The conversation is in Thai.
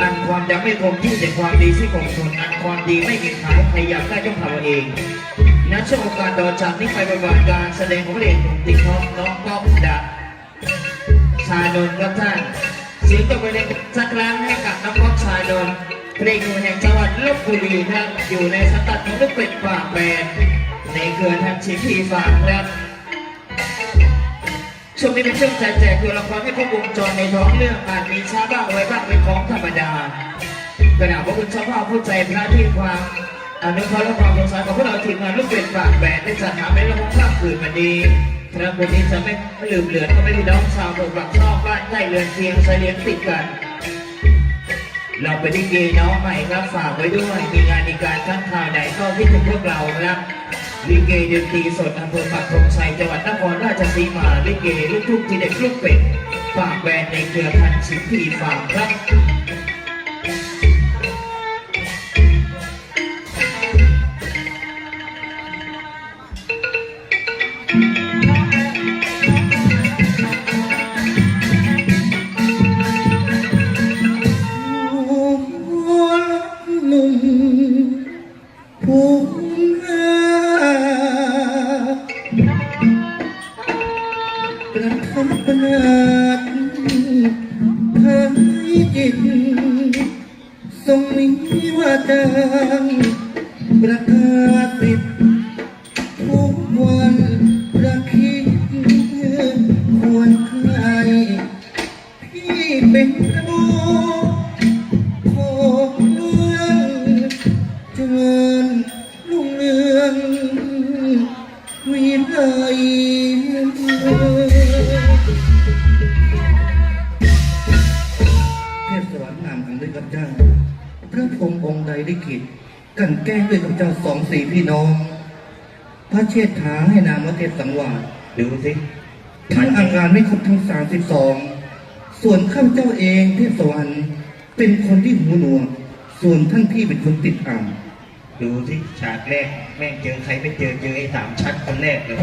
อันความจำไม่คงที่แต่ความดีที่คงทนอันความดีไม่มีขายใครอยากได้ต้องทำเอาเองณช่วงกาสต่อจากนี้ไปประวัติการแสดงของพระเอกหนุ่มติ๊กท็อกน้องก้องดาชานนท์ครับท่านเสียงตบมือในสักครั้งให้กับน้องก๊อฟชานนท์เพลงหนุ่มแห่งจังหวัดลบบุรีครับอยู่ในสตัดของลูกเป็ดฝากแบรนด์ในเครือทันชิพีฝากครับ ช่วงนี้เป็นช่วงแจกแจกตัวละครให้ครบวงจรในท้องเรื่องอาจมีช้าบ้างไว้บ้างเป็นของธรรมดาขณะว่าคุณชาวบ้านผู้ใจพระที่ความอนุเคราะห์และความสงสารของพวกเราทีมงานลูกเป็ดฝากแบนได้จัดหาในระบบภาคคืนมาดีครับวันนี้จะไม่ลืมเหลือก็ไม่พี่น้องชาวเมืองปากช่องบ้านใกล้เรือนเคียงชายเลียงติดกันเราเป็นลิเกน้องใหม่ครับฝากไว้ด้วยมีงานมีการทั้งข่าวใดก็คิดถึงพวกเราครับลิเกดนตรีสดอำเภอปักธงชัยจังหวัดนครราชสีมา เกลูกทุ่งมีเด็กลูกเป็ดฝากแบรนด์ในเครือพันชิมพีฝากครับ ประทับประนาดเธอจิตทรงมีว่าจางประกาศสิทธิ์ทุกวันประคิดควรใครพี่เป็นบอกขอเมืองเจริญรุ่งเรืองวิไล ระพรหมองค์ใดได้ขิดกันแกล้งด้วยกับเจ้าสองสี่พี่น้อง พระเชษฐาให้นามวเทพสังวาสดูสิทั้งอาการไม่ครบทั้งสามสิบสองส่วนข้าพเจ้าเองเทพสวรรค์เป็นคนที่หูหนวกส่วนท่านพี่เป็นคนติดอ่างดูสิฉากแรกแม่งเจอใครไม่เจอเจอไอ้สามชั้นคนแรกเลย